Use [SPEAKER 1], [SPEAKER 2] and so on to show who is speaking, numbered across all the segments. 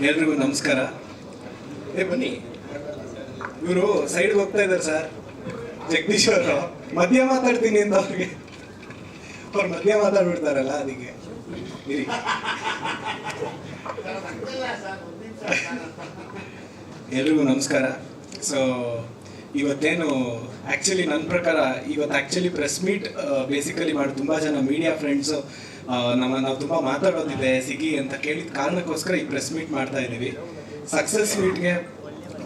[SPEAKER 1] ಎಲ್ರಿಗೂ ನಮಸ್ಕಾರ. ಏ, ಬನ್ನಿ. ಇವರು ಸೈಡ್ ಹೋಗ್ತಾ ಇದ್ದಾರೆ ಸರ್ ಜಗದೀಶ್ ಅವರು. ಮಧ್ಯ ಮಾತಾಡ್ತೀನಿ ಅಂತ ಅವ್ರಿಗೆ. ಅವ್ರು ಮಧ್ಯ ಮಾತಾಡ್ಬಿಡ್ತಾರಲ್ಲ ಅದಕ್ಕೆ ಎಲ್ರಿಗೂ ನಮಸ್ಕಾರ. ಸೊ ಇವತ್ತೇನು ಆ್ಯಕ್ಚುಲಿ ನನ್ನ ಪ್ರಕಾರ, ಇವತ್ತು ಆ್ಯಕ್ಚುಲಿ ಪ್ರೆಸ್ ಮೀಟ್ ಬೇಸಿಕಲಿ ಮಾಡಿ ತುಂಬ ಜನ ಮೀಡಿಯಾ ಫ್ರೆಂಡ್ಸು ನಮ್ಮ ನಾವು ತುಂಬ ಮಾತಾಡೋದಿದೆ, ಸಿಗಿ ಅಂತ ಕೇಳಿದ ಕಾರಣಕ್ಕೋಸ್ಕರ ಈ ಪ್ರೆಸ್ ಮೀಟ್ ಮಾಡ್ತಾ ಇದ್ದೀವಿ. ಸಕ್ಸಸ್ ಮೀಟ್ಗೆ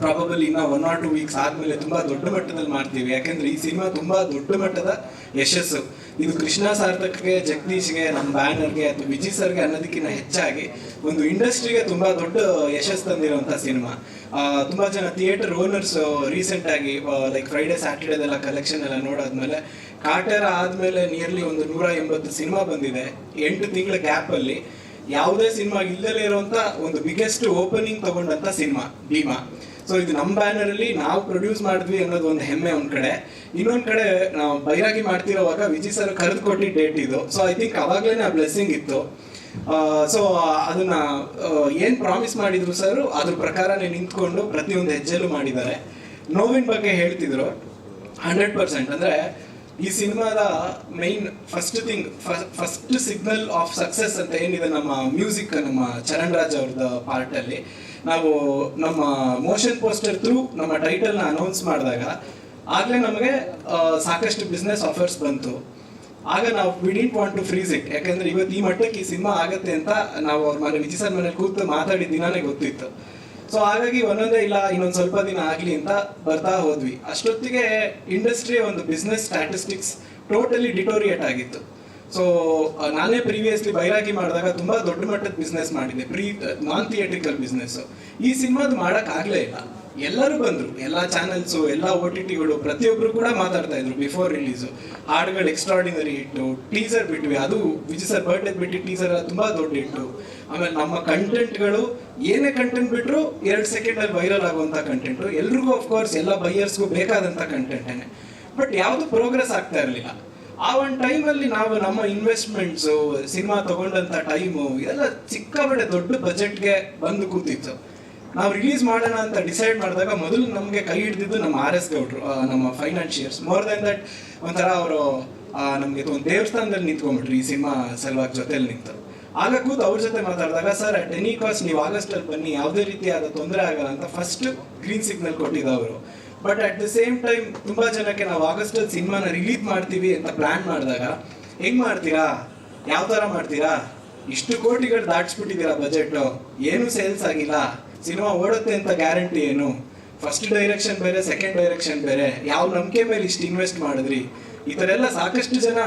[SPEAKER 1] ಪ್ರಾಬಬಲ್ ಇನ್ನ ಒನ್ ಆರ್ ಟು ವೀಕ್ಸ್ ಆದ್ಮೇಲೆ ತುಂಬಾ ದೊಡ್ಡ ಮಟ್ಟದಲ್ಲಿ ಮಾಡ್ತೀವಿ. ಯಾಕಂದ್ರೆ ಈ ಸಿನಿಮಾ ತುಂಬಾ ದೊಡ್ಡ ಮಟ್ಟದ ಯಶಸ್ಸು. ಇದು ಕೃಷ್ಣ ಸಾರ್ಥಕ್ಗೆ, ಜಗದೀಶ್ಗೆ ನಮ್ಮ ಬ್ಯಾನರ್ಗೆ ಅಥವಾ ವಿಜಯ್ ಸರ್ಗೆ ಅನ್ನೋದಕ್ಕಿಂತ ಹೆಚ್ಚಾಗಿ ಒಂದು ಇಂಡಸ್ಟ್ರಿಗೆ ತುಂಬಾ ದೊಡ್ಡ ಯಶಸ್ಸು ತಂದಿರುವಂತ ಸಿನಿಮಾ. ತುಂಬಾ ಜನ ಥಿಯೇಟರ್ ಓನರ್ಸ್ ರೀಸೆಂಟ್ ಆಗಿ ಲೈಕ್ ಫ್ರೈಡೇ ಸ್ಯಾಟರ್ಡೇದೆಲ್ಲ ಕಲೆಕ್ಷನ್ ಎಲ್ಲ ನೋಡಾದ್ಮೇಲೆ ಕಾಟೇರ ಆದ್ಮೇಲೆ ನಿಯರ್ಲಿ ಒಂದು ನೂರ ಎಂಬತ್ತು ಸಿನಿಮಾ ಬಂದಿದೆ. ಎಂಟು ತಿಂಗಳ ಗ್ಯಾಪ್ ಅಲ್ಲಿ ಯಾವುದೇ ಸಿನಿಮಾ ಇಲ್ಲದೇ ಇರುವಂತ ಒಂದು ಬಿಗ್ಗೆಸ್ಟ್ ಓಪನಿಂಗ್ ತಗೊಂಡಂತ ಸಿನಿಮಾ ಭೀಮಾ. ಸೊ ಇದು ನಮ್ಮ ಬ್ಯಾನರ್ ಅಲ್ಲಿ ನಾವು ಪ್ರೊಡ್ಯೂಸ್ ಮಾಡಿದ್ವಿ ಅನ್ನೋದು ಒಂದು ಹೆಮ್ಮೆ ಒಂದ್ ಕಡೆ. ಇನ್ನೊಂದ್ ಕಡೆ ನಾವು ಬೈರಾಗಿ ಮಾಡ್ತಿರೋವಾಗ ವಿಜಯ್ ಸರ್ ಕರೆದು ಕೊಟ್ಟಿದ್ದ ಡೇಟ್ ಇದು. ಸೊ ಐ ಥಿಂಕ್ ಅವಾಗ್ಲೇನೆ ಆ ಬ್ಲೆಸ್ಸಿಂಗ್ ಇತ್ತು. ಸೊ ಅದನ್ನ ಏನ್ ಪ್ರಾಮಿಸ್ ಮಾಡಿದ್ರು ಸರ್ ಅದ್ರ ಪ್ರಕಾರನೇ ನಿಂತ್ಕೊಂಡು ಪ್ರತಿಯೊಂದು ಹೆಜ್ಜೆಲ್ಲೂ ಮಾಡಿದ್ದಾರೆ. ನೋವಿನ ಬಗ್ಗೆ ಹೇಳ್ತಿದ್ರು. ಹಂಡ್ರೆಡ್ ಪರ್ಸೆಂಟ್ ಅಂದ್ರೆ ಈ ಸಿನಿಮಾದ main first thing first signal of success ಅಂತ ಏನಿದೆ ನಮ್ಮ ಮ್ಯೂಸಿಕ್ ನಮ್ಮ ಚರಣ್ ರಾಜ್ ಅವ್ರದ ಪಾರ್ಟ್ ಅಲ್ಲಿ ನಾವು ನಮ್ಮ ಮೋಷನ್ ಪೋಸ್ಟರ್ ಥ್ರೂ ನಮ್ಮ ಟೈಟಲ್ನ ಅನೌನ್ಸ್ ಮಾಡಿದಾಗ ಆಗ್ಲೇ ನಮಗೆ ಸಾಕಷ್ಟು ಬಿಸ್ನೆಸ್ ಆಫರ್ಸ್ ಬಂತು. ಆಗ ನಾವು we want to freeze it ಯಾಕಂದ್ರೆ ಇವತ್ತು ಈ ಮಟ್ಟಕ್ಕೆ ಈ ಸಿನಿಮಾ ಆಗತ್ತೆ ಅಂತ ನಾವು ಅವ್ರ ಮನೆ ವಿಜಯ್ ಸರ್ ಮನೇಲಿ ಕೂತು ಮಾತಾಡಿದ ದಿನಾನೇ ಗೊತ್ತಿತ್ತು. ಸೊ ಹಾಗಾಗಿ ಒಂದೊಂದೇ ಇಲ್ಲ, ಇನ್ನೊಂದು ಸ್ವಲ್ಪ ದಿನ ಆಗ್ಲಿ ಅಂತ ಬರ್ತಾ ಹೋದ್ವಿ. ಅಷ್ಟೊತ್ತಿಗೆ ಇಂಡಸ್ಟ್ರಿಯ ಒಂದು ಬಿಸ್ನೆಸ್ ಸ್ಟ್ಯಾಟಿಸ್ಟಿಕ್ಸ್ ಟೋಟಲಿ ಡಿಟೋರಿಯೇಟ್ ಆಗಿತ್ತು. ಸೊ ನಾನೇ ಪ್ರೀವಿಯಸ್ಲಿ ಬೈರಾಗಿ ಮಾಡಿದಾಗ ತುಂಬಾ ದೊಡ್ಡ ಮಟ್ಟದ ಬಿಸ್ನೆಸ್ ಮಾಡಿದೆ ಪ್ರೀ ನಾನ್ ಥಿಯೇಟ್ರಿಕಲ್ ಬಿಸ್ನೆಸ್ ಈ ಸಿನಿಮಾದು ಮಾಡಕ್ ಆಗ್ಲೇ ಇಲ್ಲ. ಎಲ್ಲರೂ ಬಂದ್ರು. ಎಲ್ಲಾ ಚಾನೆಲ್ಸು ಎಲ್ಲಾ ಓ ಟಿ ಟಿಗಳು ಪ್ರತಿಯೊಬ್ರು ಕೂಡ ಮಾತಾಡ್ತಾ ಇದ್ರು ಬಿಫೋರ್ ರಿಲೀಸು ಹಾಡುಗಳು ಎಕ್ಸ್ಟ್ರಾಡಿನರಿ ಇಟ್ಟು ಟೀಸರ್ ಬಿಟ್ವಿ. ಅದು ವಿಜಯ್ ಸರ್ ಬರ್ಡೇ ಬಿಟ್ಟು ಟೀಸರ್ ತುಂಬಾ ದೊಡ್ಡ ಇಟ್ಟು. ಆಮೇಲೆ ನಮ್ಮ ಕಂಟೆಂಟ್ಗಳು ಏನೇ ಕಂಟೆಂಟ್ ಬಿಟ್ರು ಎರಡು ಸೆಕೆಂಡಲ್ಲಿ ವೈರಲ್ ಆಗುವಂತ ಕಂಟೆಂಟ್ ಎಲ್ರಿಗೂ ಕೋರ್ಸ್ ಎಲ್ಲ ಬೈಯರ್ಸ್ಗೂ ಬೇಕಾದಂತ ಕಂಟೆಂಟೇನೆ ಬಟ್ ಯಾವುದು ಪ್ರೋಗ್ರೆಸ್ ಆಗ್ತಾ ಇರಲಿಲ್ಲ. ಆ ಒಂದು ಟೈಮಲ್ಲಿ ನಾವು ನಮ್ಮ ಇನ್ವೆಸ್ಟ್ಮೆಂಟ್ಸು ಸಿನಿಮಾ ತಗೊಂಡಂತ ಟೈಮು ಇದೆಲ್ಲ ಸಿಕ್ಕಾಪಟ್ಟೆ ದೊಡ್ಡ ಬಜೆಟ್ಗೆ ಬಂದು ಕೂತಿತ್ತು. ನಾವು ರಿಲೀಸ್ ಮಾಡೋಣ ಅಂತ ಡಿಸೈಡ್ ಮಾಡಿದಾಗ ಮೊದಲು ನಮಗೆ ಕೈ ಹಿಡಿದಿದ್ದು ನಮ್ಮ ಆರ್ ಎಸ್ ಗೌಡ್ರು ನಮ್ಮ ಫೈನಾನ್ಷಿಯರ್ಸ್ ಮೋರ್ ದೆನ್ ದಟ್ ಒಂಥರ ಅವರು ನಮಗೆ ಒಂದು ದೇವಸ್ಥಾನದಲ್ಲಿ ನಿಂತ್ಕೊಂಡ್ಬಿಟ್ರು ಈ ಸಿನಿಮಾ ಸಲುವಾಗಿ ಜೊತೆಲಿ ನಿಂತು. ಆಗ ಕೂತು ಅವ್ರ ಜೊತೆ ಮಾತಾಡಿದಾಗ, ಸರ್ ಅಟ್ ಎನಿ ಕಾಸ್ಟ್ ನೀವು ಆಗಸ್ಟಲ್ಲಿ ಬನ್ನಿ, ಯಾವುದೇ ರೀತಿಯಾದ ತೊಂದರೆ ಆಗಲ್ಲ ಅಂತ ಫಸ್ಟ್ ಗ್ರೀನ್ ಸಿಗ್ನಲ್ ಕೊಟ್ಟಿದ್ದ ಅವರು. But at the same time ತುಂಬಾ ಜನಕ್ಕೆ ನಾವು ಆಗಸ್ಟಲ್ಲಿ ಸಿನಿಮಾನ ರಿಲೀಸ್ ಮಾಡ್ತೀವಿ ಅಂತ ಪ್ಲಾನ್ ಮಾಡಿದಾಗ, ಹೆಂಗ್ ಮಾಡ್ತೀರಾ? ಯಾವ ತರ ಮಾಡ್ತೀರಾ? ಇಷ್ಟು ಕೋಟಿಗಳು ದಾಟಿಸ್ಬಿಟ್ಟಿದ್ದೀರಾ ಬಜೆಟ್ ಏನು ಸೇಲ್ಸ್ ಆಗಿಲ್ಲ. ಸಿನಿಮಾ ಓಡುತ್ತೆ ಅಂತ ಗ್ಯಾರಂಟಿ ಏನು? ಫಸ್ಟ್ ಡೈರೆಕ್ಷನ್ ಬೇರೆ ಸೆಕೆಂಡ್ ಡೈರೆಕ್ಷನ್ ಬೇರೆ. ಯಾವ ನಂಬಿಕೆ ಮೇಲೆ ಇಷ್ಟು ಇನ್ವೆಸ್ಟ್ ಮಾಡಿದ್ರಿ? ಈ ಥರ ಎಲ್ಲ ಸಾಕಷ್ಟು ಜನ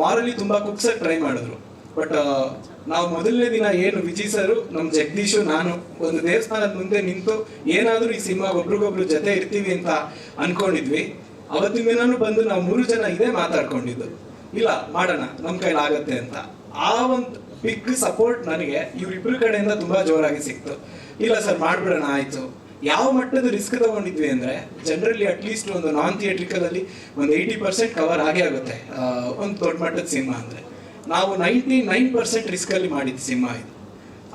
[SPEAKER 1] ಮಾರಲಿ ತುಂಬಾ ಕುಕ್ಸಕ್ಕೆ ಟ್ರೈ ಮಾಡಿದ್ರು. ಬಟ್ ನಾವು ಮೊದಲನೇ ದಿನ ಏನು ವಿಜಿ ಸರ್, ನಮ್ ಜಗದೀಶು, ನಾನು ಒಂದು ದೇವಸ್ಥಾನದ ಮುಂದೆ ನಿಂತು ಏನಾದ್ರೂ ಈ ಸಿನಿಮಾ ಒಬ್ರಿಗೊಬ್ರು ಜೊತೆ ಇರ್ತೀವಿ ಅಂತ ಅನ್ಕೊಂಡಿದ್ವಿ. ಅವತ್ತಿನ ದಿನಾನು ಬಂದು ನಾವು ಮೂರು ಜನ ಇದೇ ಮಾತಾಡ್ಕೊಂಡಿದ್ದು. ಇಲ್ಲ, ಮಾಡೋಣ, ನಮ್ ಕೈಲಿ ಆಗತ್ತೆ ಅಂತ. ಆ ಒಂದು ಬಿಗ್ ಸಪೋರ್ಟ್ ನನಗೆ ಇವ್ರಿಬ್ರು ಕಡೆಯಿಂದ ತುಂಬಾ ಜೋರಾಗಿ ಸಿಕ್ತು. ಇಲ್ಲ ಸರ್, ಮಾಡ್ಬಿಡೋಣ, ಆಯ್ತು. ಯಾವ ಮಟ್ಟದ ರಿಸ್ಕ್ ತಗೊಂಡಿದ್ವಿ ಅಂದ್ರೆ ಜನರಲಿ ಅಟ್ಲೀಸ್ಟ್ ಒಂದು ನಾನ್ ಥಿಯೇಟ್ರಿಕಲ್ ಅಲ್ಲಿ ಒಂದು ಏಯ್ಟಿ ಪರ್ಸೆಂಟ್ ಕವರ್ ಆಗೇ ಆಗುತ್ತೆ. ಒಂದು ದೊಡ್ಡ ಮಟ್ಟದ ಸಿನಿಮಾ ಅಂದ್ರೆ. ನಾವು ನೈಂಟಿ ನೈನ್ ಪರ್ಸೆಂಟ್ ರಿಸ್ಕ್ ಅಲ್ಲಿ ಮಾಡಿದ ಸಿನಿಮಾ ಇದು.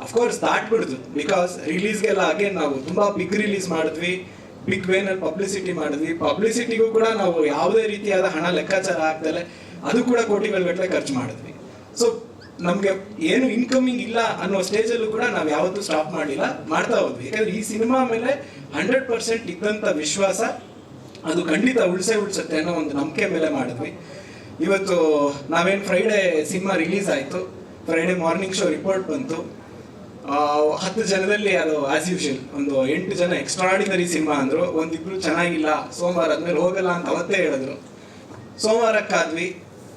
[SPEAKER 1] ಅಫ್ಕೋರ್ಸ್ ದಾಟ್ಬಿಡ್ದು ಬಿಕಾಸ್ ರಿಲೀಸ್ಗೆಲ್ಲ ಅಗೇನ್ ನಾವು ತುಂಬಾ ಬಿಗ್ ರಿಲೀಸ್ ಮಾಡಿದ್ವಿ ಬಿಗ್ ವೇನಲ್ಲಿ ಪಬ್ಲಿಸಿಟಿ ಮಾಡಿದ್ವಿ. ಪಬ್ಲಿಸಿಟಿಗೂ ಕೂಡ ನಾವು ಯಾವುದೇ ರೀತಿಯಾದ ಹಣ ಲೆಕ್ಕಾಚಾರ ಆಗ್ದಲೆ ಅದು ಕೂಡ ಕೋಟಿಗಳ ಗಟ್ಟಲೆ ಖರ್ಚು ಮಾಡಿದ್ವಿ. ಸೊ ನಮ್ಗೆ ಏನು ಇನ್ಕಮಿಂಗ್ ಇಲ್ಲ ಅನ್ನೋ ಸ್ಟೇಜಲ್ಲೂ ಕೂಡ ನಾವು ಯಾವತ್ತೂ ಸ್ಟಾಪ್ ಮಾಡಿಲ್ಲ, ಮಾಡ್ತಾ ಹೋದ್ವಿ. ಯಾಕಂದ್ರೆ ಈ ಸಿನಿಮಾ ಮೇಲೆ ಹಂಡ್ರೆಡ್ ಪರ್ಸೆಂಟ್ ಇದ್ದಂತ ವಿಶ್ವಾಸ, ಅದು ಖಂಡಿತ ಉಳಿಸೇ ಉಳಿಸುತ್ತೆ ಅನ್ನೋ ಒಂದು ನಂಬಿಕೆ ಮೇಲೆ ಮಾಡಿದ್ವಿ. ಇವತ್ತು ನಾವೇನು ಫ್ರೈಡೇ ಸಿನಿಮಾ ರಿಲೀಸ್ ಆಯಿತು. ಫ್ರೈಡೇ ಮಾರ್ನಿಂಗ್ ಶೋ ರಿಪೋರ್ಟ್ ಬಂತು. ಹತ್ತು ಜನದಲ್ಲಿ ಅದು ಆಸ್ ಯೂಶಲ್ ಒಂದು ಎಂಟು ಜನ ಎಕ್ಸ್ಟ್ರಾಡಿನರಿ ಸಿನಿಮಾ ಅಂದರು. ಒಂದಿಬ್ರು ಚೆನ್ನಾಗಿಲ್ಲ, ಸೋಮವಾರ ಆದಮೇಲೆ ಹೋಗಲ್ಲ ಅಂತ ಅವತ್ತೇ ಹೇಳಿದ್ರು. ಸೋಮವಾರಕ್ಕಾದ್ವಿ.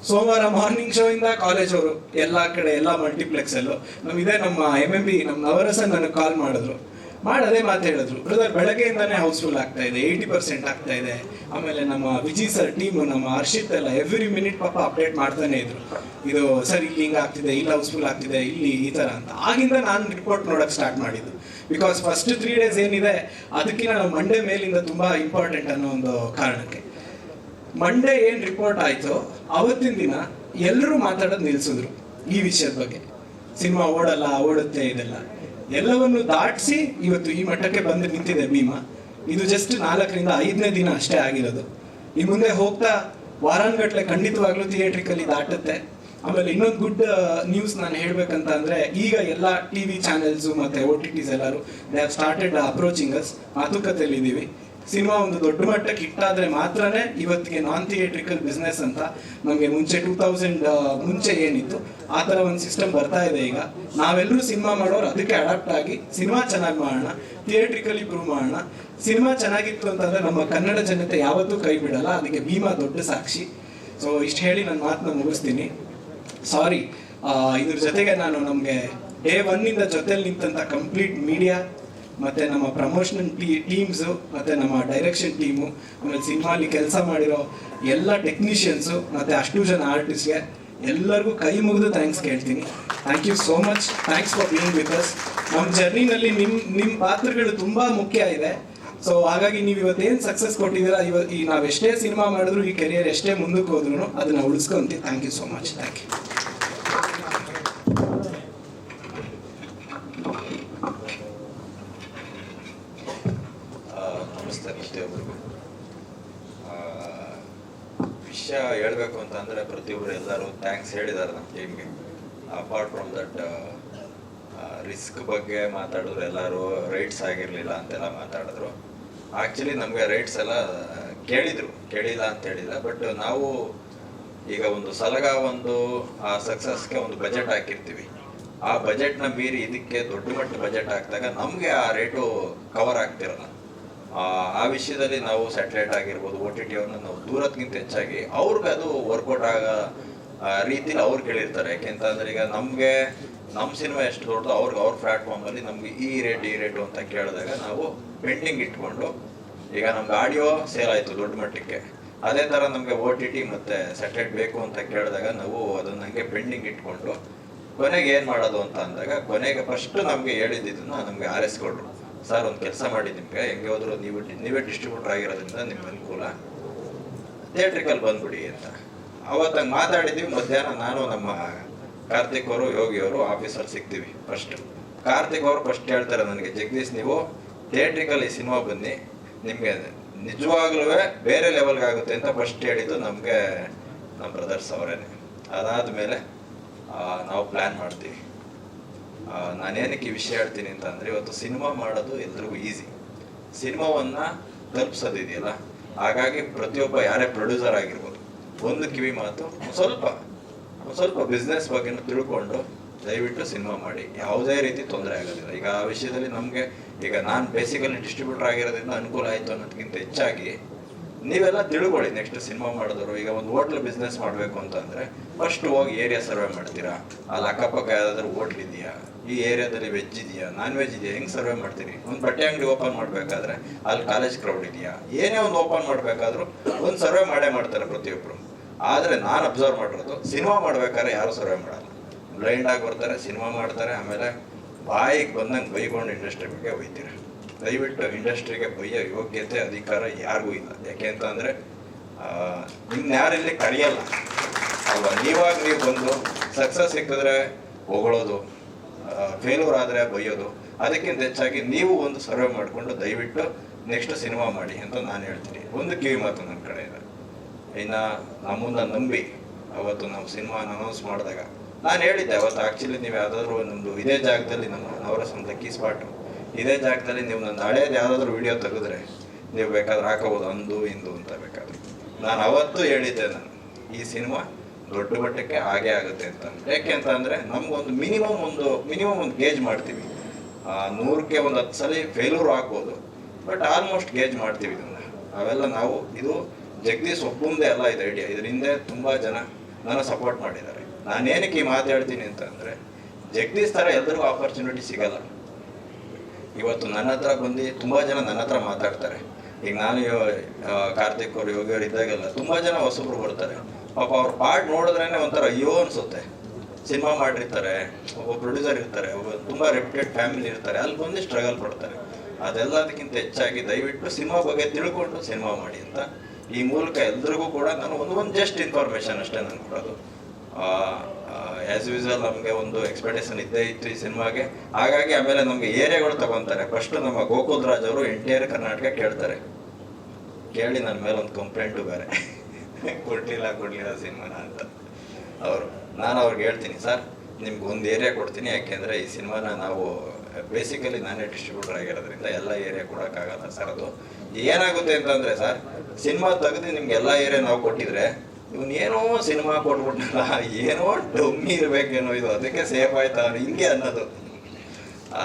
[SPEAKER 1] ಸೋಮವಾರ ಮಾರ್ನಿಂಗ್ ಶೋ ಇಂದ ಕಾಲೇಜ್ ಅವರು. ಎಲ್ಲಾ ಕಡೆ ಎಲ್ಲಾ ಮಲ್ಟಿಪ್ಲೆಕ್ಸ್ ಅಲ್ಲೂ. ನಮ್ ಇದೇ ನಮ್ಮ ಎಂ ಎಂ ಬಿ ನಮ್ಮ ನವರಸನ್ ನನಗೆ ಕಾಲ್ ಮಾಡಿದ್ರು. ಮಾಡಿ ಅದೇ ಮಾತು ಹೇಳಿದ್ರು. ಬ್ರದರ್ ಬೆಳಗ್ಗೆಯಿಂದಾನೇ ಹೌಸ್ಫುಲ್ ಆಗ್ತಾ ಇದೆ ಏಯ್ಟಿ ಪರ್ಸೆಂಟ್ ಆಗ್ತಾ ಇದೆ. ಆಮೇಲೆ ನಮ್ಮ ವಿಜಯ್ ಸರ್ ಟೀಮ್ ನಮ್ಮ ಹರ್ಷಿತ್ ಎಲ್ಲ ಎವ್ರಿ ಮಿನಿಟ್ ಪಾಪ ಅಪ್ಡೇಟ್ ಮಾಡ್ತಾನೆ ಇದ್ರು. ಇದು ಸರ್ ಇಲ್ಲಿ ಹಿಂಗೆ ಆಗ್ತಿದೆ, ಇಲ್ಲಿ ಹೌಸ್ಫುಲ್ ಆಗ್ತಿದೆ, ಇಲ್ಲಿ ಈ ತರ ಅಂತ. ಆಗಿಂದ ನಾನು ರಿಪೋರ್ಟ್ ನೋಡಕ್ ಸ್ಟಾರ್ಟ್ ಮಾಡಿದ್ದು. ಬಿಕಾಸ್ ಫಸ್ಟ್ ತ್ರೀ ಡೇಸ್ ಏನಿದೆ ಅದಕ್ಕಿಂತ ನಾವು ಮಂಡೇ ಮೇಲಿಂದ ತುಂಬಾ ಇಂಪಾರ್ಟೆಂಟ್ ಅನ್ನೋ ಒಂದು ಕಾರಣಕ್ಕೆ. ಮಂಡೇ ಏನ್ ರಿಪೋರ್ಟ್ ಆಯ್ತು, ಅವತ್ತಿನ ದಿನ ಎಲ್ಲರೂ ಮಾತಾಡೋದು ನಿಲ್ಸಿದ್ರು ಈ ವಿಷಯದ ಬಗ್ಗೆ. ಸಿನಿಮಾ ಓಡಲ್ಲ, ಓಡುತ್ತೆ ಇದೆಲ್ಲ. ಎಲ್ಲವನ್ನು ದಾಟಿಸಿ ಇವತ್ತು ಈ ಮಟ್ಟಕ್ಕೆ ಬಂದು ನಿಂತಿದೆ ಭೀಮಾ. ಇದು ಜಸ್ಟ್ ನಾಲ್ಕರಿಂದ ಐದನೇ ದಿನ ಅಷ್ಟೇ ಆಗಿರೋದು. ಈ ಮುಂದೆ ಹೋಗ್ತಾ ವಾರಾನ್ಗಟ್ಲೆ ಖಂಡಿತವಾಗ್ಲೂ ಥಿಯೇಟ್ರಿಕಲ್ಲಿ ದಾಟುತ್ತೆ. ಆಮೇಲೆ ಇನ್ನೊಂದು ಗುಡ್ ನ್ಯೂಸ್ ನಾನು ಹೇಳ್ಬೇಕಂತ ಅಂದ್ರೆ ಈಗ ಎಲ್ಲ ಟಿ ವಿ ಚಾನೆಲ್ಸು ಮತ್ತೆ ಓ ಟಿ ಟಿಸ್ ಎಲ್ಲರೂ they have started approaching us ಮಾತುಕತೆಯಲ್ಲಿ ಇದ್ದೀವಿ ಸಿನಿಮಾ ಒಂದು ದೊಡ್ಡ ಮಟ್ಟಕ್ಕೆ ಇಟ್ಟಾದ್ರೆ ಮಾತ್ರನೇ ಇವತ್ತಿಗೆ ನಾನ್ ಥಿಯೇಟ್ರಿಕಲ್ ಬಿಸ್ನೆಸ್ ಅಂತ ನಮಗೆ ಮುಂಚೆ ಟೂ ತೌಸಂಡ್ ಮುಂಚೆ ಏನಿತ್ತು, ಆ ಥರ ಒಂದು ಸಿಸ್ಟಮ್ ಬರ್ತಾ ಇದೆ ಈಗ. ನಾವೆಲ್ಲರೂ ಸಿನಿಮಾ ಮಾಡೋರು, ಅದಕ್ಕೆ ಅಡಾಪ್ಟ್ ಆಗಿ ಸಿನಿಮಾ ಚೆನ್ನಾಗಿ ಮಾಡೋಣ ಥಿಯೇಟ್ರಿಕಲಿ ಪ್ರೂವ್ ಮಾಡೋಣ. ಸಿನಿಮಾ ಚೆನ್ನಾಗಿತ್ತು ಅಂತಂದ್ರೆ ನಮ್ಮ ಕನ್ನಡ ಜನತೆ ಯಾವತ್ತೂ ಕೈ ಬಿಡಲ್ಲ, ಅದಕ್ಕೆ ಭೀಮಾ ದೊಡ್ಡ ಸಾಕ್ಷಿ. ಸೊ ಇಷ್ಟು ಹೇಳಿ ನನ್ನ ಮಾತನ್ನ ಮುಗಿಸ್ತೀನಿ. ಸಾರಿ ಇದ್ರ ಜೊತೆಗೆ ನಾನು ನಮಗೆ ಡೇ ಒನ್ನಿಂದ ಜೊತೆಲಿ ನಿಂತಂತ ಕಂಪ್ಲೀಟ್ ಮೀಡಿಯಾ ಮತ್ತೆ ನಮ್ಮ ಪ್ರಮೋಷನಲ್ ಟೀಮ್ಸು ಮತ್ತೆ ನಮ್ಮ ಡೈರೆಕ್ಷನ್ ಟೀಮು ಆಮೇಲೆ ಸಿನಿಮಾಲಿ ಕೆಲಸ ಮಾಡಿರೋ ಎಲ್ಲ ಟೆಕ್ನಿಷಿಯನ್ಸು ಮತ್ತೆ ಅಷ್ಟು ಜನ ಆರ್ಟಿಸ್ಟ್ಗೆ ಎಲ್ಲರಿಗೂ ಕೈ ಮುಗಿದು ಥ್ಯಾಂಕ್ಸ್ ಕೇಳ್ತೀನಿ. Thank you so much thanks for being with us ನಮ್ಮ ಜರ್ನಿನಲ್ಲಿ ನಿಮ್ಮ ನಿಮ್ಮ ಪಾತ್ರಗಳು ತುಂಬ ಮುಖ್ಯ ಇದೆ. ಸೊ ಹಾಗಾಗಿ ನೀವು ಇವತ್ತೇನು ಸಕ್ಸಸ್ ಕೊಟ್ಟಿದ್ದೀರಾ, ಇವ, ಈ ನಾವು ಎಷ್ಟೇ ಸಿನಿಮಾ ಮಾಡಿದ್ರು, ಈ ಕೆರಿಯರ್ ಎಷ್ಟೇ ಮುಂದಕ್ಕೆ ಹೋದ್ರು ಅದನ್ನು ಉಳಿಸ್ಕೊಂತೀವಿ. Thank you so much thank you
[SPEAKER 2] ಆ, ನಮಸ್ತೆ ಪ್ರತಿಯೊಬ್ಬರಿಗೂ ಆ, ವಿಷಯ ಹೇಳಬೇಕು ಅಂತಂದರೆ ಪ್ರತಿಯೊಬ್ಬರು ಎಲ್ಲರೂ ಥ್ಯಾಂಕ್ಸ್ ಹೇಳಿದ್ದಾರೆ ನಮ್ಮ ಟೀಮ್ಗೆ ಅಪಾರ್ಟ್ ಫ್ರಮ್ ದಟ್ ರಿಸ್ಕ್ ಬಗ್ಗೆ ಮಾತಾಡಿದ್ರು ಎಲ್ಲರೂ ರೈಟ್ಸ್ ಆಗಿರಲಿಲ್ಲ ಅಂತೆಲ್ಲ ಮಾತಾಡಿದ್ರು. ಆ್ಯಕ್ಚುಲಿ ನಮಗೆ ರೈಟ್ಸ್ ಎಲ್ಲ ಕೇಳಿದರು, ಕೇಳಿಲ್ಲ ಅಂತ ಹೇಳಿಲ್ಲ. ಬಟ್ ನಾವು ಈಗ ಒಂದು ಸಲಗ ಒಂದು, ಆ ಸಕ್ಸಸ್ಗೆ ಒಂದು ಬಜೆಟ್ ಹಾಕಿರ್ತೀವಿ. ಆ ಬಜೆಟ್ನ ಮೀರಿ ಇದಕ್ಕೆ ದೊಡ್ಡ ಮಟ್ಟ ಬಜೆಟ್ ಹಾಕಿದಾಗ ನಮಗೆ ಆ ರೇಟು ಕವರ್ ಆಗ್ತಿರಲ್ಲ. ಆ ವಿಷಯದಲ್ಲಿ ನಾವು ಸ್ಯಾಟಲೈಟ್ ಆಗಿರ್ಬೋದು ಓ ಟಿ ಟಿ ಅವ್ರನ್ನ ನಾವು ದೂರದ್ಕಿಂತ ಹೆಚ್ಚಾಗಿ ಅವ್ರಿಗೆ ಅದು ವರ್ಕೌಟ್ ಆಗ ರೀತಿಲಿ ಅವ್ರು ಕೇಳಿರ್ತಾರೆ. ಯಾಕೆಂತಂದ್ರೆ ಈಗ ನಮಗೆ ನಮ್ಮ ಸಿನಿಮಾ ಎಷ್ಟು ದೊಡ್ಡದು ಅವ್ರಿಗೆ ಅವ್ರ ಪ್ಲಾಟ್ಫಾರ್ಮಲ್ಲಿ ನಮ್ಗೆ ಈ ರೇಟ್ ಈ ರೇಟು ಅಂತ ಕೇಳಿದಾಗ ನಾವು ಪೆಂಡಿಂಗ್ ಇಟ್ಕೊಂಡು, ಈಗ ನಮ್ಗೆ ಆಡಿಯೋ ಸೇಲ್ ಆಯಿತು ದೊಡ್ಡ ಮಟ್ಟಕ್ಕೆ. ಅದೇ ಥರ ನಮಗೆ ಓ ಟಿ ಟಿ ಮತ್ತು ಸ್ಯಾಟಲೈಟ್ ಬೇಕು ಅಂತ ಕೇಳಿದಾಗ ನಾವು ಅದನ್ನು ಹಂಗೆ ಪೆಂಡಿಂಗ್ ಇಟ್ಕೊಂಡು, ಕೊನೆಗೆ ಏನು ಮಾಡೋದು ಅಂತ ಅಂದಾಗ ಕೊನೆಗೆ ಫಸ್ಟ್ ನಮಗೆ ಹೇಳಿದ್ದನ್ನು ನಮಗೆ ಆರಿಸ್ಕೊಳ್ರು ಸರ್, ಒಂದು ಕೆಲಸ ಮಾಡಿ ನಿಮಗೆ. ಹೆಂಗೆ ಹೋದ್ರು ನೀವು, ನೀವೇ ಡಿಸ್ಟ್ರಿಬ್ಯೂಟರ್ ಆಗಿರೋದ್ರಿಂದ ನಿಮ್ಗೆ ಅನುಕೂಲ. ಥಿಯೇಟ್ರಿಕಲ್ಲಿ ಬಂದ್ಬಿಡಿ ಅಂತ. ಅವತ್ತಂಗೆ ಮಾತಾಡಿದ್ವಿ. ಮಧ್ಯಾಹ್ನ ನಾನು ನಮ್ಮ ಕಾರ್ತಿಕ್ ಅವರು, ಯೋಗಿ ಅವರು ಆಫೀಸಲ್ಲಿ ಸಿಗ್ತೀವಿ ಫಸ್ಟ್ ಕಾರ್ತಿಕ್ ಅವರು ಫಸ್ಟ್ ಹೇಳ್ತಾರೆ ನನಗೆ, ಜಗದೀಶ್, ನೀವು ಥಿಯೇಟ್ರಿಕಲ್ ಈ ಸಿನಿಮಾ ಬನ್ನಿ. ನಿಮಗೆ ನಿಜವಾಗ್ಲೂ ಬೇರೆ ಲೆವೆಲ್ಗೆ ಆಗುತ್ತೆ ಅಂತ ಫಸ್ಟ್ ಹೇಳಿದ್ದು ನಮಗೆ, ನಮ್ಮ ಬ್ರದರ್ಸ್ ಅವರೇನೆ. ಅದಾದಮೇಲೆ ನಾವು ಪ್ಲ್ಯಾನ್ ಮಾಡ್ತೀವಿ. ನಾನೇನಕ್ಕೆ ವಿಷಯ ಹೇಳ್ತೀನಿ ಅಂತ ಇವತ್ತು ಸಿನಿಮಾ ಮಾಡೋದು ಎಲ್ರಿಗೂ ಈಸಿ. ಸಿನಿಮಾವನ್ನ ತಲುಪಿಸೋದಿದೆಯಲ್ಲ, ಹಾಗಾಗಿ ಪ್ರತಿಯೊಬ್ಬ ಯಾರೇ ಪ್ರೊಡ್ಯೂಸರ್ ಆಗಿರ್ಬೋದು, ಒಂದು ಕಿವಿ ಮಾತು ಸ್ವಲ್ಪ ಸ್ವಲ್ಪ ಬಿಸ್ನೆಸ್ ಬಗ್ಗೆ ತಿಳ್ಕೊಂಡು ದಯವಿಟ್ಟು ಸಿನಿಮಾ ಮಾಡಿ. ಯಾವುದೇ ರೀತಿ ತೊಂದರೆ ಆಗೋದಿಲ್ಲ. ಈಗ ಆ ವಿಷಯದಲ್ಲಿ ನಮಗೆ, ಈಗ ನಾನು ಬೇಸಿಕಲಿ ಡಿಸ್ಟ್ರಿಬ್ಯೂಟರ್ ಆಗಿರೋದ್ರಿಂದ ಅನುಕೂಲ ಆಯಿತು ಅನ್ನೋದಕ್ಕಿಂತ ಹೆಚ್ಚಾಗಿ ನೀವೆಲ್ಲ ತಿಳ್ಕೊಳ್ಳಿ ನೆಕ್ಸ್ಟ್ ಸಿನಿಮಾ ಮಾಡಿದ್ರು ಈಗ ಒಂದು ಹೋಟ್ಲ್ ಬಿಸ್ನೆಸ್ ಮಾಡಬೇಕು ಅಂತಂದ್ರೆ ಫಸ್ಟ್ ಹೋಗಿ ಏರಿಯಾ ಸರ್ವೆ ಮಾಡ್ತೀರಾ? ಅಲ್ಲಿ ಅಕ್ಕಪಕ್ಕ ಯಾವ್ದಾದ್ರು ಹೋಟ್ಲ್ ಇದೆಯಾ? ಈ ಏರಿಯಾದಲ್ಲಿ ವೆಜ್ ಇದೆಯಾ? ನಾನ್ ವೆಜ್ ಇದೆಯಾ? ಹೆಂಗ್ ಸರ್ವೆ ಮಾಡ್ತೀರಿ? ಒಂದು ಬಟ್ಟೆ ಅಂಗಡಿ ಓಪನ್ ಮಾಡಬೇಕಾದ್ರೆ ಅಲ್ಲಿ ಕಾಲೇಜ್ ಕ್ರೌಡ್ ಇದೆಯಾ? ಏನೇ ಒಂದು ಓಪನ್ ಮಾಡಬೇಕಾದ್ರೂ ಒಂದು ಸರ್ವೆ ಮಾಡೇ ಮಾಡ್ತಾರೆ ಪ್ರತಿಯೊಬ್ಬರು ಆದ್ರೆ ನಾನು ಅಬ್ಸರ್ವ್ ಮಾಡಿರೋದು ಸಿನಿಮಾ ಮಾಡ್ಬೇಕಾದ್ರೆ ಯಾರು ಸರ್ವೆ ಮಾಡಲ್ಲ. ಬ್ಲೈಂಡ್ ಆಗಿ ಬರ್ತಾರೆ ಸಿನಿಮಾ ಮಾಡ್ತಾರೆ, ಆಮೇಲೆ ಬಾಯಿಗೆ ಬಂದಂಗೆ ಬೈಕೊಂಡು ಇಂಡಸ್ಟ್ರಿ ಬಗ್ಗೆ ಒಯ್ತೀರ. ದಯವಿಟ್ಟು ಇಂಡಸ್ಟ್ರಿಗೆ ಬಯ್ಯ ಯೋಗ್ಯತೆ ಅಧಿಕಾರ ಯಾರಿಗೂ ಇಲ್ಲ. ಯಾಕೆ ನಿಮ್ನ ಯಾರಿಲ್ಲಿ ಕರೆಯಲ್ಲ ಅಲ್ವಾ? ನೀವಾಗ ನೀವು ಬಂದು ಸಕ್ಸಸ್ ಸಿಕ್ಕಿದ್ರೆ ಹೊಗಳೋದು ಫೇಲ್ಯೂರ್ ಆದರೆ ಬಯ್ಯೋದು ಅದಕ್ಕಿಂತ ಹೆಚ್ಚಾಗಿ ನೀವು ಒಂದು ಸರ್ವೆ ಮಾಡಿಕೊಂಡು ದಯವಿಟ್ಟು ನೆಕ್ಸ್ಟ್ ಸಿನಿಮಾ ಮಾಡಿ ಅಂತ ನಾನು ಹೇಳ್ತೀನಿ. ಒಂದು ಕಿವಿ ಮಾತು ನನ್ನ ಕಡೆಯಿಂದ. ಇನ್ನು ನಮ್ಮನ್ನ ನಂಬಿ ಅವತ್ತು ನಾವು ಸಿನಿಮಾ ಅನೌನ್ಸ್ ಮಾಡಿದಾಗ, ನಾನು ಹೇಳಿದ್ದೆ ಅವತ್ತು ಆ್ಯಕ್ಚುಲಿ ನೀವು ಯಾವುದಾದ್ರೂ ನಮ್ಮದು ಇದೇ ಜಾಗದಲ್ಲಿ ನಮ್ಮ ನವರಸಂತ ಅಂತ ಕೀ ಇದೇ ಜಾಗದಲ್ಲಿ ನೀವು ನನ್ನ ಹಳೇದು ಯಾವುದಾದ್ರೂ ವಿಡಿಯೋ ತೆಗೆದ್ರೆ ನೀವು ಬೇಕಾದ್ರೆ ಹಾಕೋಬೋದು, ಅಂದು ಇಂದು ಅಂತ ಬೇಕಾದ್ರೆ. ನಾನು ಅವತ್ತು ಹೇಳಿದ್ದೆ ನಾನು, ಈ ಸಿನಿಮಾ ದೊಡ್ಡ ಮಟ್ಟಕ್ಕೆ ಹಾಗೆ ಆಗುತ್ತೆ ಅಂತ. ಯಾಕೆ ಅಂತ ಅಂದರೆ ನಮ್ಗೊಂದು ಮಿನಿಮಮ್ ಒಂದು ಮಿನಿಮಮ್ ಒಂದು ಗೇಜ್ ಮಾಡ್ತೀವಿ. ನೂರಕ್ಕೆ ಒಂದು ಹತ್ತು ಸಲ ಫೇಲ್ಯೂರ್ ಆಗ್ಬೋದು ಬಟ್ ಆಲ್ಮೋಸ್ಟ್ ಗೇಜ್ ಮಾಡ್ತೀವಿ ಇದನ್ನ. ಅವೆಲ್ಲ ನಾವು, ಇದು ಜಗದೀಶ್ ಒಬ್ಬಂದೇ ಅಲ್ಲ ಇದು ಐಡಿಯಾ ಇದ್ರ ಹಿಂದೆ ತುಂಬ ಜನ ನನ್ನ ಸಪೋರ್ಟ್ ಮಾಡಿದ್ದಾರೆ. ನಾನೇನಕ್ಕೆ ಈ ಮಾತು ಹೇಳ್ತೀನಿ ಅಂತಂದರೆ ಜಗದೀಶ್ ಥರ ಎಲ್ಲರಿಗೂ ಆಪರ್ಚುನಿಟಿ ಸಿಗಲ್ಲ. ಇವತ್ತು ನನ್ನ ಹತ್ರ ಬಂದು ತುಂಬ ಜನ ನನ್ನ ಹತ್ರ ಮಾತಾಡ್ತಾರೆ. ಈಗ ನಾನು ಕಾರ್ತಿಕ್ ಅವರು ಅವರು ಇದ್ದಾಗೆಲ್ಲ ತುಂಬ ಜನ ಹೊಸಬ್ರು ಬರ್ತಾರೆ. ಪಾಪ ಅವ್ರ ಪಾರ್ಟ್ ನೋಡಿದ್ರೇನೆ ಒಂಥರ ಅಯ್ಯೋ ಅನ್ಸುತ್ತೆ. ಸಿನಿಮಾ ಮಾಡಿರ್ತಾರೆ, ಒಬ್ಬ ಪ್ರೊಡ್ಯೂಸರ್ ಇರ್ತಾರೆ, ಒಬ್ಬ ತುಂಬ ರೆಪ್ಯೂಟೆಡ್ ಫ್ಯಾಮಿಲಿ ಇರ್ತಾರೆ, ಅಲ್ಲಿ ಬಂದು ಸ್ಟ್ರಗಲ್ ಪಡ್ತಾರೆ. ಅದೆಲ್ಲದಕ್ಕಿಂತ ಹೆಚ್ಚಾಗಿ ದಯವಿಟ್ಟು ಸಿನಿಮಾ ಬಗ್ಗೆ ತಿಳ್ಕೊಂಡು ಸಿನಿಮಾ ಮಾಡಿ ಅಂತ. ಈ ಮೂಲಕ ಎಲ್ರಿಗೂ ಕೂಡ ನಾನು ಒಂದು ಒಂದು ಜಸ್ಟ್ ಇನ್ಫಾರ್ಮೇಶನ್ ಅಷ್ಟೇ ನಾನು ಕೊಡೋದು. ಆ್ಯಸ್ ಯೂಸಲ್ ನಮಗೆ ಒಂದು ಎಕ್ಸ್ಪೆಕ್ಟೇಷನ್ ಇದ್ದೇ ಇತ್ತು ಈ ಸಿನಿಮಾಗೆ. ಹಾಗಾಗಿ ಆಮೇಲೆ ನಮಗೆ ಏರಿಯಾಗಳು ತಗೊಂತಾರೆ. ಫಸ್ಟ್ ನಮ್ಮ ಗೋಕುಲ್ ರಾಜ್ ಅವರು ಎಂಟೈರ್ ಕರ್ನಾಟಕ ಕೇಳ್ತಾರೆ. ಕೇಳಿ ನನ್ನ ಮೇಲೆ ಒಂದು ಕಂಪ್ಲೇಂಟು ಬೇರೆ. ಕೊಡ್ಲಿಲ್ಲ ಕೊಡ್ಲಿಲ್ಲ ಸಿನಿಮಾನ ಅಂತ. ಅವರು, ನಾನು ಅವ್ರಿಗೆ ಹೇಳ್ತೀನಿ, ಸರ್, ನಿಮ್ಗೆ ಒಂದು ಏರಿಯಾ ಕೊಡ್ತೀನಿ. ಯಾಕೆಂದರೆ ಈ ಸಿನಿಮಾನ ನಾವು ಬೇಸಿಕಲಿ ನಾನೇ ಡಿಸ್ಟ್ರಿಬ್ಯೂಟರ್ ಆಗಿರೋದ್ರಿಂದ ಎಲ್ಲ ಏರಿಯಾ ಕೊಡೋಕ್ಕಾಗಲ್ಲ ಸರ್ ಅದು. ಏನಾಗುತ್ತೆ ಅಂತಂದರೆ ಸರ್, ಸಿನಿಮಾ ತೆಗೆದು ನಿಮ್ಗೆ ಎಲ್ಲ ಏರಿಯಾ ನಾವು ಕೊಟ್ಟಿದ್ರೆ ಇವನು ಏನೋ ಸಿನಿಮಾ ಕೊಟ್ಬಿಟ್ಟಲ್ಲ ಏನೋ ಡಮ್ಮಿ ಇರಬೇಕೇನೋ ಇದು, ಅದಕ್ಕೆ ಸೇಫ್ ಆಯ್ತಾ ಹಿಂಗೆ ಅನ್ನೋದು.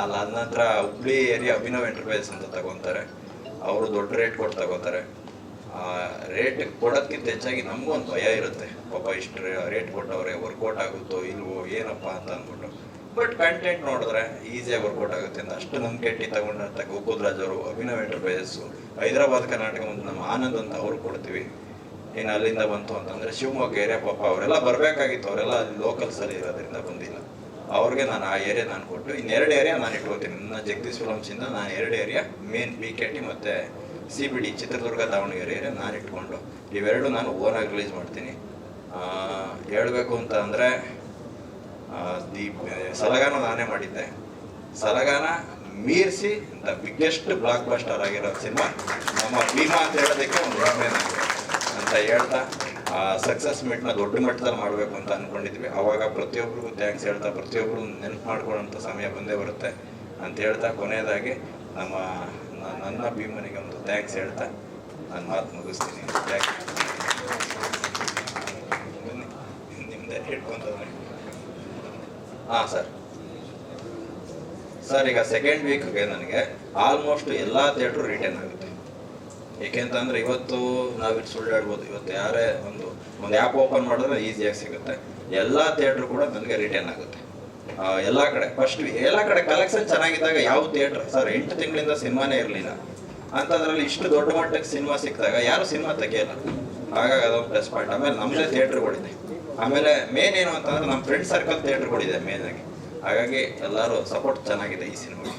[SPEAKER 2] ಅಲ್ಲ ನಂತರ ಹುಬ್ಳಿ ಏರಿಯಾ ಅಭಿನವ್ ಎಂಟರ್ಪ್ರೈಸ್ ಅಂತ ತಗೊತಾರೆ. ಅವರು ದೊಡ್ಡ ರೇಟ್ ಕೊಟ್ಟು ತಗೋತಾರೆ. ಆ ರೇಟ್ ಕೊಡೋದಕ್ಕಿಂತ ಹೆಚ್ಚಾಗಿ ನಮಗೂ ಒಂದು ಭಯ ಇರುತ್ತೆ. ಪಾಪ ಇಷ್ಟು ರೇಟ್ ಕೊಟ್ಟವ್ರೆ ವರ್ಕೌಟ್ ಆಗುತ್ತೋ ಇಲ್ವೋ, ಏನಪ್ಪ ಅಂತ ಅಂದ್ಬಿಟ್ಟು. ಬಟ್ ಕಂಟೆಂಟ್ ನೋಡಿದ್ರೆ ಈಸಿಯಾಗಿ ವರ್ಕೌಟ್ ಆಗುತ್ತೆ ಅಂತ. ಅಷ್ಟು ನಂಬಿಕೆ ಇಟ್ಟು ಗೋಕುಲ್ ರಾಜ್ ಅವರು, ಅಭಿನವ್ ಎಂಟರ್ಪ್ರೈಸಸ್ಸು ಹೈದರಾಬಾದ್ ಕರ್ನಾಟಕ ಒಂದು ನಮ್ಮ ಆನಂದ್ ಅಂತ ಅವ್ರು ಕೊಡ್ತೀವಿ. ಇನ್ನು ಅಲ್ಲಿಂದ ಬಂತು ಅಂತಂದ್ರೆ ಶಿವಮೊಗ್ಗ ಏರಿಯಾ ಪಾಪ ಅವರೆಲ್ಲ ಬರಬೇಕಾಗಿತ್ತು, ಅವರೆಲ್ಲ ಅಲ್ಲಿ ಲೋಕಲ್ಸ್ ಅಲ್ಲಿ ಇರೋದ್ರಿಂದ ಬಂದಿಲ್ಲ. ಅವ್ರಿಗೆ ನಾನು ಆ ಏರಿಯಾ ನಾನು ಕೊಟ್ಟು, ಇನ್ನೆರಡು ಏರಿಯಾ ನಾನು ಇಟ್ಕೋತೀನಿ ನನ್ನ ಜಗದೀಶ್ ಫಿಲಮ್ಸಿಂದ ನಾನು ಎರಡು area main B K T ಮತ್ತು C B D Chitradurga, Davanagere area ನಾನು ಇಟ್ಕೊಂಡು, ಇವೆರಡು ನಾನು ಓನಾಗಿ ರಿಲೀಸ್ ಮಾಡ್ತೀನಿ. ಹೇಳಬೇಕು ಅಂತ ಅಂದರೆ ದೀಪ್ ಸಲಗಾನ ನಾನೇ ಮಾಡಿದ್ದೆ. ಸಲಗಾನ ಮೀರಿಸಿ ದ ಬಿಗ್ಗೆಸ್ಟ್ ಬ್ಲಾಕ್ ಬಸ್ಟರ್ ಆಗಿರೋ ಸಿನಿಮಾ. ನಮ್ಮ ಭೀಮಾ ಅಂತ ಹೇಳೋದಕ್ಕೆ ಒಂದು ಹೆಮ್ಮೆ ಅಂತ ಹೇಳ್ತಾ, ಆ ಸಕ್ಸಸ್ ಮೀಟ್ನ ದೊಡ್ಡ ಮಟ್ಟದಲ್ಲಿ ಮಾಡಬೇಕು ಅಂತ ಅನ್ಕೊಂಡಿದ್ವಿ. ಅವಾಗ ಪ್ರತಿಯೊಬ್ಬರಿಗೂ ಥ್ಯಾಂಕ್ಸ್ ಹೇಳ್ತಾ ಪ್ರತಿಯೊಬ್ಬರು ನೆನಪು ಮಾಡ್ಕೊಳ್ಳೋಂಥ ಸಮಯ ಬಂದೇ ಬರುತ್ತೆ ಅಂತ ಹೇಳ್ತಾ, ಕೊನೆಯದಾಗಿ ನಮ್ಮ ನನ್ನ ಭೀಮನಿಗೆ ಒಂದು ಥ್ಯಾಂಕ್ಸ್ ಹೇಳ್ತಾ ನಾನು ಮಾತು ಮುಗಿಸ್ತೀನಿ. ಥ್ಯಾಂಕ್ ನಿಮ್ಮದೇ ಹಿಡ್ಕೊಂತವ್ರೆ ಹಾಂ, ಸರ್. ಸರ್, ಈಗ ಸೆಕೆಂಡ್ ವೀಕ್ಗೆ ನನಗೆ ಆಲ್ಮೋಸ್ಟ್ ಎಲ್ಲ ಥಿಯೇಟ್ರು ರಿಟರ್ನ್ ಆಗುತ್ತೆ. ಏಕೆಂತಂದ್ರೆ ಇವತ್ತು ನಾವಿಲ್ಲಿ ಸುಳ್ಳು ಹೇಳ್ಬೋದು ಇವತ್ತು ಯಾರೇ ಒಂದು ಒಂದು ಆ್ಯಪ್ ಓಪನ್ ಮಾಡಿದ್ರೆ ಈಸಿಯಾಗಿ ಸಿಗುತ್ತೆ. ಎಲ್ಲ ಥಿಯೇಟ್ರ್ ಕೂಡ ನನಗೆ ರಿಟರ್ನ್ ಆಗುತ್ತೆ. ಎಲ್ಲ ಕಡೆ ಫಸ್ಟ್ ಎಲ್ಲ ಕಡೆ ಕಲೆಕ್ಷನ್ ಚೆನ್ನಾಗಿದ್ದಾಗ ಯಾವ ಥಿಯೇಟ್ರ್ ಸರ್, ಎಂಟು ತಿಂಗಳಿಂದ ಸಿನಿಮಾನೇ ಇರಲಿಲ್ಲ. ಅಂಥದ್ರಲ್ಲಿ ಇಷ್ಟು ದೊಡ್ಡ ಮಟ್ಟಕ್ಕೆ ಸಿನಿಮಾ ಸಿಕ್ಕಿದಾಗ ಯಾರು ಸಿನಿಮಾ ತೆಗಿಯಲ್ಲ. ಹಾಗಾಗಿ ಅದೊಂದು ಪ್ಲಸ್ ಪಾಯಿಂಟ್ ಆಮೇಲೆ ನಮ್ಮದೇ ಥಿಯೇಟ್ರ್ಗಳಿದೆ ಆಮೇಲೆ ಮೇನ್ ಏನು ಅಂತಂದ್ರೆ ನಮ್ಮ ಫ್ರೆಂಡ್ ಸರ್ಕಲ್ ಥಿಯೇಟ್ರ್ಗಳಿದೆ ಮೇನ್ ಆಗಿ. ಹಾಗಾಗಿ ಎಲ್ಲರೂ ಸಪೋರ್ಟ್ ಚೆನ್ನಾಗಿದೆ ಈ ಸಿನಿಮಾಗೆ.